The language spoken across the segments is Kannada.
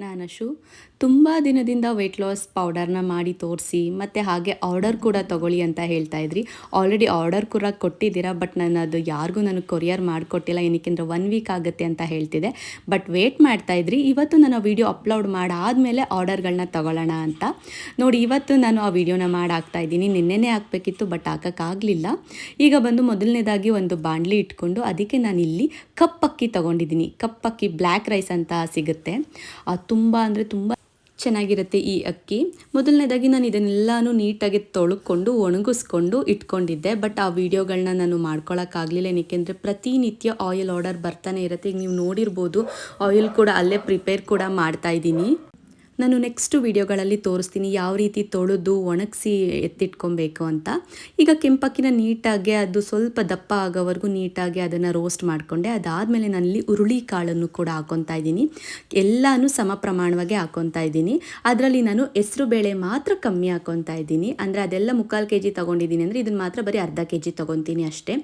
ನಾನು ಅಶು. ತುಂಬ ದಿನದಿಂದ ವೆಯ್ಟ್ ಲಾಸ್ ಪೌಡರ್ನ ಮಾಡಿ ತೋರಿಸಿ, ಮತ್ತು ಹಾಗೆ ಆರ್ಡರ್ ಕೂಡ ತಗೊಳ್ಳಿ ಅಂತ ಹೇಳ್ತಾ ಇದ್ರಿ. ಆಲ್ರೆಡಿ ಆರ್ಡರ್ ಕೂಡ ಕೊಟ್ಟಿದ್ದೀರಾ ಬಟ್ ನಾನು ಅದು ಯಾರಿಗೂ ನನಗೆ ಕೊರಿಯರ್ ಮಾಡಿಕೊಟ್ಟಿಲ್ಲ, ಏನಕ್ಕೆಂದ್ರೆ ಒನ್ ವೀಕ್ ಆಗುತ್ತೆ ಅಂತ ಹೇಳ್ತಿದೆ. ಬಟ್ ವೇಟ್ ಮಾಡ್ತಾ ಇದ್ರಿ. ಇವತ್ತು ನಾನು ಆ ವಿಡಿಯೋ ಅಪ್ಲೋಡ್ ಮಾಡಾದಮೇಲೆ ಆರ್ಡರ್ಗಳನ್ನ ತಗೊಳ್ಳೋಣ ಅಂತ. ನೋಡಿ, ಇವತ್ತು ನಾನು ಆ ವಿಡಿಯೋನ ಮಾಡಿ ಹಾಕ್ತಾ ಇದ್ದೀನಿ. ನಿನ್ನೆನೇ ಹಾಕಬೇಕಿತ್ತು ಬಟ್ ಹಾಕೋಕ್ಕಾಗಲಿಲ್ಲ. ಈಗ ಬಂದು ಮೊದಲನೇದಾಗಿ ಒಂದು ಬಾಣಲಿ ಇಟ್ಕೊಂಡು, ಅದಕ್ಕೆ ನಾನು ಇಲ್ಲಿ ಕಪ್ಪಕ್ಕಿ ತೊಗೊಂಡಿದ್ದೀನಿ. ಕಪ್ಪಕ್ಕಿ ಬ್ಲ್ಯಾಕ್ ರೈಸ್ ಅಂತ ಸಿಗುತ್ತೆ. ತುಂಬ ಅಂದರೆ ತುಂಬ ಚೆನ್ನಾಗಿರುತ್ತೆ ಈ ಅಕ್ಕಿ. ಮೊದಲನೇದಾಗಿ ನಾನು ಇದನ್ನೆಲ್ಲನೂ ನೀಟಾಗಿ ತೊಳ್ಕೊಂಡು, ಒಣಗಿಸ್ಕೊಂಡು ಇಟ್ಕೊಂಡಿದ್ದೆ. ಬಟ್ ಆ ವಿಡಿಯೋಗಳನ್ನ ನಾನು ಮಾಡ್ಕೊಳಕ್ಕಾಗಲಿಲ್ಲ ಏಕೆಂದರೆ ಪ್ರತಿನಿತ್ಯ ಆಯಿಲ್ ಆರ್ಡರ್ ಬರ್ತಾನೆ ಇರುತ್ತೆ. ಈಗ ನೀವು ನೋಡಿರ್ಬೋದು ಆಯಿಲ್ ಕೂಡ ಅಲ್ಲೇ ಪ್ರಿಪೇರ್ ಕೂಡ ಮಾಡ್ತಾ ಇದ್ದೀನಿ. ನಾನು ನೆಕ್ಸ್ಟ್ ವಿಡಿಯೋಗಳಲ್ಲಿ ತೋರಿಸ್ತೀನಿ ಯಾವ ರೀತಿ ತೊಳೆದು ಒಣಗಿಸಿ ಎತ್ತಿಟ್ಕೊಬೇಕು ಅಂತ. ಈಗ ಕೆಂಪಕ್ಕಿನ ನೀಟಾಗಿ ಅದು ಸ್ವಲ್ಪ ದಪ್ಪ ಆಗೋವರೆಗೂ ನೀಟಾಗಿ ಅದನ್ನು ರೋಸ್ಟ್ ಮಾಡಿಕೊಂಡೆ. ಅದಾದಮೇಲೆ ನಾನಲ್ಲಿ ಹುರುಳಿ ಕಾಳನ್ನು ಕೂಡ ಹಾಕೊತಾ ಇದ್ದೀನಿ. ಎಲ್ಲನೂ ಸಮ ಪ್ರಮಾಣವಾಗಿ ಹಾಕೊತಾ ಇದ್ದೀನಿ. ಅದರಲ್ಲಿ ನಾನು ಹೆಸರು ಬೇಳೆ ಮಾತ್ರ ಕಮ್ಮಿ ಹಾಕೊತಾ ಇದ್ದೀನಿ. ಅಂದರೆ ಅದೆಲ್ಲ ಮುಕ್ಕಾಲು ಕೆ ಜಿ ತೊಗೊಂಡಿದ್ದೀನಿ ಅಂದರೆ ಇದನ್ನು ಮಾತ್ರ ಬರೀ ಅರ್ಧ ಕೆ ಜಿ ತೊಗೊತೀನಿ ಅಷ್ಟೇ.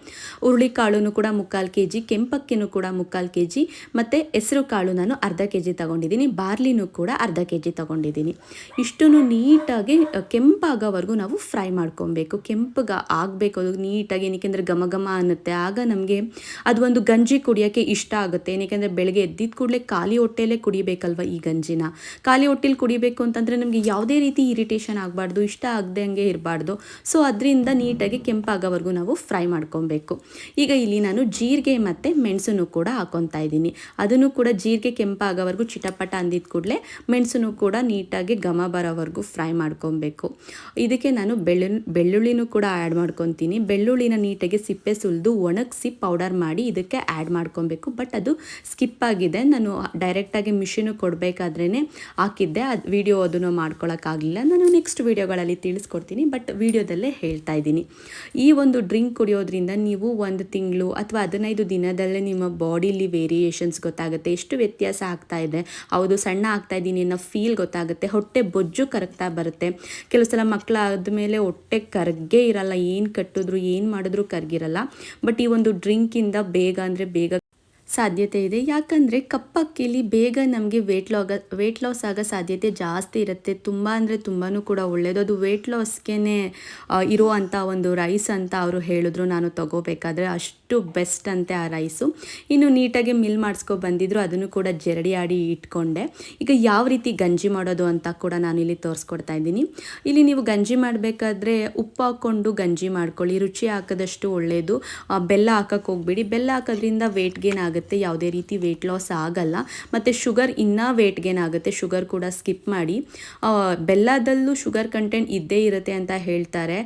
ಹುರುಳಿ ಕಾಳು ಕೂಡ ಮುಕ್ಕಾಲು ಕೆ ಜಿ ಕೆಂಪಕ್ಕಿನೂ ಕೂಡ ಮುಕ್ಕಾಲು ಕೆ ಜಿ ಮತ್ತು ಹೆಸರು ಕಾಳು ನಾನು ಅರ್ಧ ಕೆ ಜಿ ತೊಗೊಂಡಿದ್ದೀನಿ. ಬಾರ್ಲಿನೂ ಕೂಡ ಅರ್ಧ ಕೆ ಜಿ ತೊಗೊಂಡಿದ್ದೀನಿ. ಇಷ್ಟನ್ನು ನೀಟಾಗಿ ಕೆಂಪಾಗೋವರೆಗೂ ನಾವು ಫ್ರೈ ಮಾಡ್ಕೊಬೇಕು. ಕೆಂಪಗೆ ಆಗಬೇಕು ಅದು ನೀಟಾಗಿ ಏನಕ್ಕೆಂದರೆ ಘಮ ಘಮ ಅನ್ನುತ್ತೆ. ಆಗ ನಮಗೆ ಅದು ಒಂದು ಗಂಜಿ ಕುಡಿಯೋಕ್ಕೆ ಇಷ್ಟ ಆಗುತ್ತೆ. ಏನಕ್ಕೆಂದರೆ ಬೆಳಗ್ಗೆ ಎದ್ದಿದ ಕೂಡಲೇ ಖಾಲಿ ಹೊಟ್ಟೆಯಲ್ಲೇ ಕುಡಿಬೇಕಲ್ವ ಈ ಗಂಜಿನ? ಖಾಲಿ ಹೊಟ್ಟೆಲಿ ಕುಡಿಬೇಕು ಅಂತಂದರೆ ನಮಗೆ ಯಾವುದೇ ರೀತಿ ಇರಿಟೇಷನ್ ಆಗಬಾರ್ದು, ಇಷ್ಟ ಆಗದಂಗೆ ಇರಬಾರ್ದು. ಸೊ, ಅದರಿಂದ ನೀಟಾಗಿ ಕೆಂಪಾಗೋವರೆಗೂ ನಾವು ಫ್ರೈ ಮಾಡ್ಕೊಬೇಕು. ಈಗ ಇಲ್ಲಿ ನಾನು ಜೀರಿಗೆ ಮತ್ತು ಮೆಣಸನ್ನು ಕೂಡ ಹಾಕೊತಾ ಇದ್ದೀನಿ. ಅದನ್ನು ಕೂಡ ಜೀರಿಗೆ ಕೆಂಪಾಗೋವರೆಗೂ ಚಿಟಪಟ ಅಂದಿದ ಕೂಡಲೇ ಮೆಣಸನ್ನು ಕೂಡ ನೀಟಾಗಿ ಘಮ ಬರೋವರೆಗೂ ಫ್ರೈ ಮಾಡ್ಕೊಬೇಕು. ಇದಕ್ಕೆ ನಾನು ಬೆಳ್ಳು ಬೆಳ್ಳುಳ್ಳಿನೂ ಕೂಡ ಆ್ಯಡ್ ಮಾಡ್ಕೊತೀನಿ. ಬೆಳ್ಳುಳ್ಳಿನ ನೀಟಾಗಿ ಸಿಪ್ಪೆ ಸುಲಿದು ಒಣಗಿಸಿ ಪೌಡರ್ ಮಾಡಿ ಇದಕ್ಕೆ ಆ್ಯಡ್ ಮಾಡ್ಕೊಬೇಕು. ಬಟ್ ಅದು ಸ್ಕಿಪ್ ಆಗಿದೆ. ನಾನು ಡೈರೆಕ್ಟಾಗಿ ಮಿಷಿನು ಕೊಡಬೇಕಾದ್ರೇ ಹಾಕಿದ್ದೆ. ಅದು ವಿಡಿಯೋ ಅದನ್ನು ಮಾಡ್ಕೊಳಕ್ಕಾಗಲಿಲ್ಲ. ನಾನು ನೆಕ್ಸ್ಟ್ ವೀಡಿಯೋಗಳಲ್ಲಿ ತಿಳಿಸ್ಕೊಡ್ತೀನಿ. ಬಟ್ ವಿಡಿಯೋದಲ್ಲೇ ಹೇಳ್ತಾ ಇದ್ದೀನಿ. ಈ ಒಂದು ಡ್ರಿಂಕ್ ಕುಡಿಯೋದ್ರಿಂದ ನೀವು ಒಂದು ತಿಂಗಳು ಅಥವಾ ಹದಿನೈದು ದಿನದಲ್ಲೇ ನಿಮ್ಮ ಬಾಡಿಲಿ ವೇರಿಯೇಷನ್ಸ್ ಗೊತ್ತಾಗುತ್ತೆ. ಎಷ್ಟು ವ್ಯತ್ಯಾಸ ಆಗ್ತಾ ಇದೆ? ಹೌದು, ಸಣ್ಣ ಆಗ್ತಾ ಇದ್ದೀನಿ ಅನ್ನೋ ಗೊತ್ತಾಗುತ್ತೆ, ಹೊಟ್ಟೆ ಬೊಜ್ಜು ಕರಗ್ತಾ ಬರುತ್ತೆ. ಕೆಲವು ಸಲ ಮಕ್ಕಳು ಆದಮೇಲೆ ಹೊಟ್ಟೆ ಕರಗೇ ಇರಲ್ಲ, ಏನು ಕಟ್ಟಿದ್ರು, ಏನು ಮಾಡಿದ್ರು ಕರಗಿರಲ್ಲ. ಬಟ್ ಈ ಒಂದು ಡ್ರಿಂಕಿಂದ ಬೇಗ ಅಂದರೆ ಬೇಗ ಸಾಧ್ಯತೆ ಇದೆ. ಯಾಕಂದರೆ ಕಪ್ಪಕ್ಕಿಲಿ ಬೇಗ ನಮಗೆ ವೆಯ್ಟ್ ಲಾಗ ವೇಟ್ ಲಾಸ್ ಆಗೋ ಸಾಧ್ಯತೆ ಜಾಸ್ತಿ ಇರುತ್ತೆ. ತುಂಬ ಅಂದರೆ ತುಂಬಾ ಕೂಡ ಒಳ್ಳೆಯದು ಅದು ವೇಟ್ ಲಾಸ್ಗೆ ಅಂಥ ಒಂದು ರೈಸ್ ಅಂತ ಅವರು ಹೇಳಿದ್ರು. ನಾನು ತಗೋಬೇಕಾದ್ರೆ ಅಷ್ಟು ಬೆಸ್ಟ್ ಅಂತೆ ಆ ರೈಸು ಇನ್ನು ನೀಟಾಗಿ ಮಿಲ್ ಮಾಡಿಸ್ಕೊ ಬಂದಿದ್ರು. ಅದನ್ನು ಕೂಡ ಜರಡಿ ಆಡಿ ಇಟ್ಕೊಂಡೆ. ಈಗ ಯಾವ ರೀತಿ ಗಂಜಿ ಮಾಡೋದು ಅಂತ ಕೂಡ ನಾನು ಇಲ್ಲಿ ತೋರಿಸ್ಕೊಡ್ತಾ ಇದ್ದೀನಿ. ಇಲ್ಲಿ ನೀವು ಗಂಜಿ ಮಾಡಬೇಕಾದ್ರೆ ಉಪ್ಪು ಹಾಕ್ಕೊಂಡು ಗಂಜಿ ಮಾಡ್ಕೊಳ್ಳಿ. ರುಚಿ ಹಾಕದಷ್ಟು ಒಳ್ಳೆಯದು ಬೆಲ್ಲ ಹಾಕಕ್ಕೆ ಹೋಗ್ಬೇಡಿ. ಬೆಲ್ಲ ಹಾಕೋದ್ರಿಂದ ವೇಟ್ ಗೇನ್ ಆಗುತ್ತೆ, ಯಾವುದೇ ರೀತಿ ವೆಯ್ಟ್ ಲಾಸ್ ಆಗಲ್ಲ. ಮತ್ತು ಶುಗರ್ ಇನ್ನೂ ವೆಯ್ಟ್ ಗೇನ್ ಆಗುತ್ತೆ ಶುಗರ್ ಕೂಡ ಸ್ಕಿಪ್ ಮಾಡಿ. ಬೆಲ್ಲದಲ್ಲೂ ಶುಗರ್ ಕಂಟೆಂಟ್ ಇದ್ದೇ ಇರುತ್ತೆ ಅಂತ ಹೇಳ್ತಾರೆ.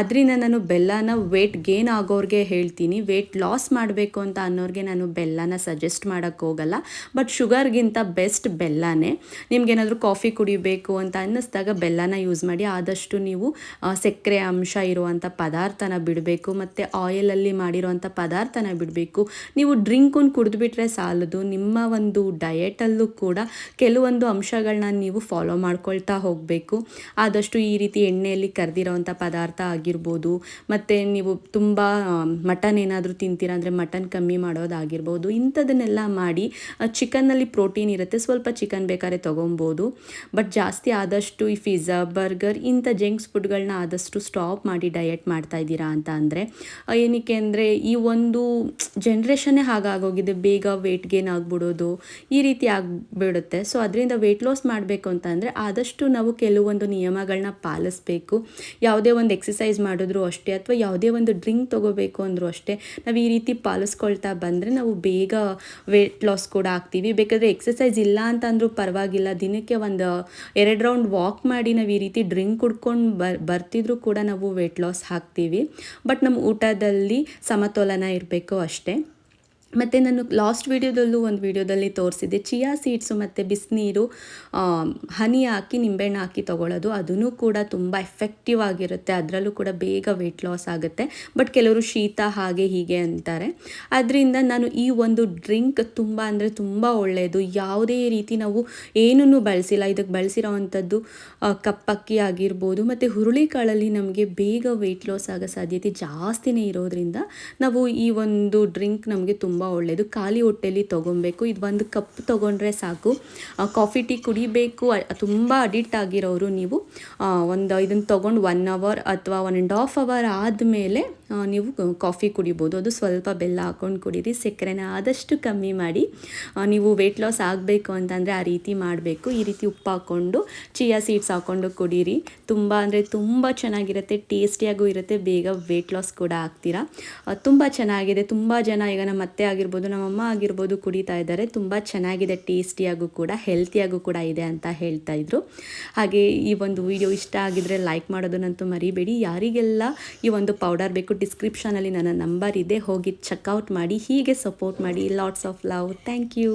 ಅದರಿಂದ ನಾನು ಬೆಲ್ಲನ ವೆಯ್ಟ್ ಗೇನ್ ಆಗೋರಿಗೆ ಹೇಳ್ತೀನಿ. ವೆಯ್ಟ್ ಲಾಸ್ ಮಾಡಬೇಕು ಅಂತ ಅನ್ನೋರಿಗೆ ನಾನು ಬೆಲ್ಲನ ಸಜೆಸ್ಟ್ ಮಾಡೋಕ್ಕೆ ಹೋಗಲ್ಲ. ಬಟ್ ಶುಗರ್ಗಿಂತ ಬೆಸ್ಟ್ ಬೆಲ್ಲನೇ. ನಿಮ್ಗೇನಾದರೂ ಕಾಫಿ ಕುಡಿಬೇಕು ಅಂತ ಅನ್ನಿಸ್ದಾಗ ಬೆಲ್ಲನ ಯೂಸ್ ಮಾಡಿ, ಆದಷ್ಟು ನೀವು ಸಕ್ಕರೆ ಅಂಶ ಇರುವಂಥ ಪದಾರ್ಥನ ಬಿಡಬೇಕು. ಮತ್ತು ಆಯಿಲಲ್ಲಿ ಮಾಡಿರುವಂಥ ಪದಾರ್ಥನ ಬಿಡಬೇಕು. ನೀವು ಡ್ರಿಂಕನ್ನು ಕುಡಿದ್ಬಿಟ್ರೆ ಸಾಲದು. ನಿಮ್ಮ ಒಂದು ಡಯೆಟಲ್ಲೂ ಕೂಡ ಕೆಲವೊಂದು ಅಂಶಗಳನ್ನ ನೀವು ಫಾಲೋ ಮಾಡ್ಕೊಳ್ತಾ ಹೋಗಬೇಕು. ಆದಷ್ಟು ಈ ರೀತಿ ಎಣ್ಣೆಯಲ್ಲಿ ಕರೆದಿರೋವಂಥ ಪದಾರ್ಥ ಆಗಿರ್ಬೋದು, ಮತ್ತು ನೀವು ತುಂಬ ಮಟನ್ ಏನಾದರೂ ತಿಂತೀರಾ ಅಂದರೆ ಮಟನ್ ಕಮ್ಮಿ ಮಾಡೋದಾಗಿರ್ಬೋದು ಇಂಥದನ್ನೆಲ್ಲ ಮಾಡಿ ಚಿಕನ್ನಲ್ಲಿ ಪ್ರೋಟೀನ್ ಇರುತ್ತೆ, ಸ್ವಲ್ಪ ಚಿಕನ್ ಬೇಕಾದ್ರೆ ತೊಗೊಬೋದು ಬಟ್ ಜಾಸ್ತಿ ಆದಷ್ಟು ಈ ಫಿಝಾ ಬರ್ಗರ್ ಇಂಥ ಜಂಕ್ಸ್ ಫುಡ್ಗಳನ್ನ ಆದಷ್ಟು ಸ್ಟಾಪ್ ಮಾಡಿ ಡಯಟ್ ಮಾಡ್ತಾ ಇದ್ದೀರಾ ಅಂತ ಅಂದರೆ ಏನಕ್ಕೆ ಅಂದರೆ ಈ ಒಂದು ಜನ್ರೇಷನ್ನೇ ಹಾಗಾಗೋಗಿದೆ. ಬೇಗ ವೆಯ್ಟ್ ಗೇನ್ ಆಗಿಬಿಡೋದು ಈ ರೀತಿ ಆಗಿಬಿಡುತ್ತೆ. ಸೊ ಅದರಿಂದ ವೆಯ್ಟ್ ಲಾಸ್ ಮಾಡಬೇಕು ಅಂತಂದರೆ ಆದಷ್ಟು ನಾವು ಕೆಲವೊಂದು ನಿಯಮಗಳನ್ನ ಪಾಲಿಸಬೇಕು. ಯಾವುದೇ ಒಂದು ಎಕ್ಸಸೈಸ್ ಮಾಡಿದ್ರು ಅಷ್ಟೇ ಅಥವಾ ಯಾವುದೇ ಒಂದು ಡ್ರಿಂಕ್ ತೊಗೋಬೇಕು ಅಂದರೂ ಅಷ್ಟೇ ನಾವು ಈ ರೀತಿ ಪಾಲಿಸ್ಕೊಳ್ತಾ ಬಂದರೆ ನಾವು ಬೇಗ ವೆಯ್ಟ್ ಲಾಸ್ ಕೂಡ ಆಗ್ತೀವಿ. ಬೇಕಾದರೆ ಎಕ್ಸಸೈಸ್ ಇಲ್ಲ ಅಂತ ಅಂದರೂ ಪರವಾಗಿಲ್ಲ. ದಿನಕ್ಕೆ ಒಂದು ಎರಡು ರೌಂಡ್ ವಾಕ್ ಮಾಡಿ ನಾವು ಈ ರೀತಿ ಡ್ರಿಂಕ್ ಕುಡ್ಕೊಂಡು ಬರ್ ಬರ್ತಿದ್ರು ಕೂಡ ನಾವು ವೆಯ್ಟ್ ಲಾಸ್ ಹಾಕ್ತೀವಿ. ಬಟ್ ನಮ್ಮ ಊಟದಲ್ಲಿ ಸಮತೋಲನ ಇರಬೇಕು ಅಷ್ಟೇ. ಮತ್ತು ನಾನು ಲಾಸ್ಟ್ ವೀಡಿಯೋದಲ್ಲೂ ಒಂದು ವೀಡಿಯೋದಲ್ಲಿ ತೋರಿಸಿದ್ದೆ. ಚಿಯಾ ಸೀಡ್ಸು ಮತ್ತು ಬಿಸಿನೀರು ಹನಿ ಹಾಕಿ, ನಿಂಬೆಹಣ್ಣು ಹಾಕಿ ತೊಗೊಳ್ಳೋದು ಅದೂ ಕೂಡ ತುಂಬ ಎಫೆಕ್ಟಿವ್ ಆಗಿರುತ್ತೆ. ಅದರಲ್ಲೂ ಕೂಡ ಬೇಗ ವೆಯ್ಟ್ ಲಾಸ್ ಆಗುತ್ತೆ. ಬಟ್ ಕೆಲವರು ಶೀತ ಹಾಗೆ ಹೀಗೆ ಅಂತಾರೆ. ಅದರಿಂದ ನಾನು ಈ ಒಂದು ಡ್ರಿಂಕ್ ತುಂಬ ಅಂದರೆ ತುಂಬ ಒಳ್ಳೆಯದು ಯಾವುದೇ ರೀತಿ ನಾವು ಏನನ್ನು ಬಳಸಿಲ್ಲ. ಇದಕ್ಕೆ ಬಳಸಿರೋವಂಥದ್ದು ಕಪ್ಪಕ್ಕಿ ಆಗಿರ್ಬೋದು, ಮತ್ತು ಹುರುಳಿಕಾಳಲ್ಲಿ ನಮಗೆ ಬೇಗ ವೆಯ್ಟ್ ಲಾಸ್ ಆಗೋ ಸಾಧ್ಯತೆ ಜಾಸ್ತಿನೇ ಇರೋದ್ರಿಂದ ನಾವು ಈ ಒಂದು ಡ್ರಿಂಕ್ ನಮಗೆ ತುಂಬ ತುಂಬ ಒಳ್ಳೆಯದು ಖಾಲಿ ಹೊಟ್ಟೆಲಿ ತೊಗೊಬೇಕು. ಇದು ಒಂದು ಕಪ್ ತೊಗೊಂಡ್ರೆ ಸಾಕು. ಕಾಫಿ, ಟೀ ಕುಡಿಬೇಕು. ತುಂಬ ಅಡಿಕ್ಟ್ ಆಗಿರೋರು ನೀವು. ಒಂದು ಇದನ್ನು ತೊಗೊಂಡು ಒನ್ ಅವರ್ ಅಥವಾ ಒನ್ ಆ್ಯಂಡ್ ಹಾಫ್ ಅವರ್ ಆದಮೇಲೆ ನೀವು ಕಾಫಿ ಕುಡಿಬೋದು. ಅದು ಸ್ವಲ್ಪ ಬೆಲ್ಲ ಹಾಕ್ಕೊಂಡು ಕುಡೀರಿ. ಸಕ್ಕರೆನ ಆದಷ್ಟು ಕಮ್ಮಿ ಮಾಡಿ ನೀವು ವೆಯ್ಟ್ ಲಾಸ್ ಆಗಬೇಕು ಅಂತಂದರೆ ಆ ರೀತಿ ಮಾಡಬೇಕು. ಈ ರೀತಿ ಉಪ್ಪು ಹಾಕ್ಕೊಂಡು ಚಿಯಾ ಸೀಡ್ಸ್ ಹಾಕ್ಕೊಂಡು ಕುಡೀರಿ. ತುಂಬ ಅಂದರೆ ತುಂಬ ಚೆನ್ನಾಗಿರುತ್ತೆ. ಟೇಸ್ಟಿಯಾಗೂ ಇರುತ್ತೆ. ಬೇಗ ವೆಯ್ಟ್ ಲಾಸ್ ಕೂಡ ಆಗ್ತೀರಾ. ತುಂಬ ಚೆನ್ನಾಗಿದೆ. ತುಂಬ ಜನ ಈಗ ನಮ್ಮ ಅತ್ತೆ ಆಗಿರ್ಬೋದು, ನಮ್ಮ ಅಮ್ಮ ಆಗಿರ್ಬೋದು ಕುಡಿತಾ ಇದ್ದಾರೆ. ತುಂಬ ಚೆನ್ನಾಗಿದೆ, ಟೇಸ್ಟಿಯಾಗೂ ಕೂಡ, ಹೆಲ್ತಿಯಾಗೂ ಕೂಡ ಇದೆ ಅಂತ ಹೇಳ್ತಾ ಇದ್ರು. ಹಾಗೆ ಈ ಒಂದು ವಿಡಿಯೋ ಇಷ್ಟ ಆಗಿದ್ರೆ ಲೈಕ್ ಮಾಡೋದನ್ನಂತೂ ಮರಿಬೇಡಿ. ಯಾರಿಗೆಲ್ಲ ಈ ಒಂದು ಪೌಡರ್ ಬೇಕು ಡಿಸ್ಕ್ರಿಪ್ಷನಲ್ಲಿ ನನ್ನ ನಂಬರ್ ಇದೆ. ಹೋಗಿ ಚೆಕ್ಔಟ್ ಮಾಡಿ, ಹೀಗೆ ಸಪೋರ್ಟ್ ಮಾಡಿ. Lots of love thank you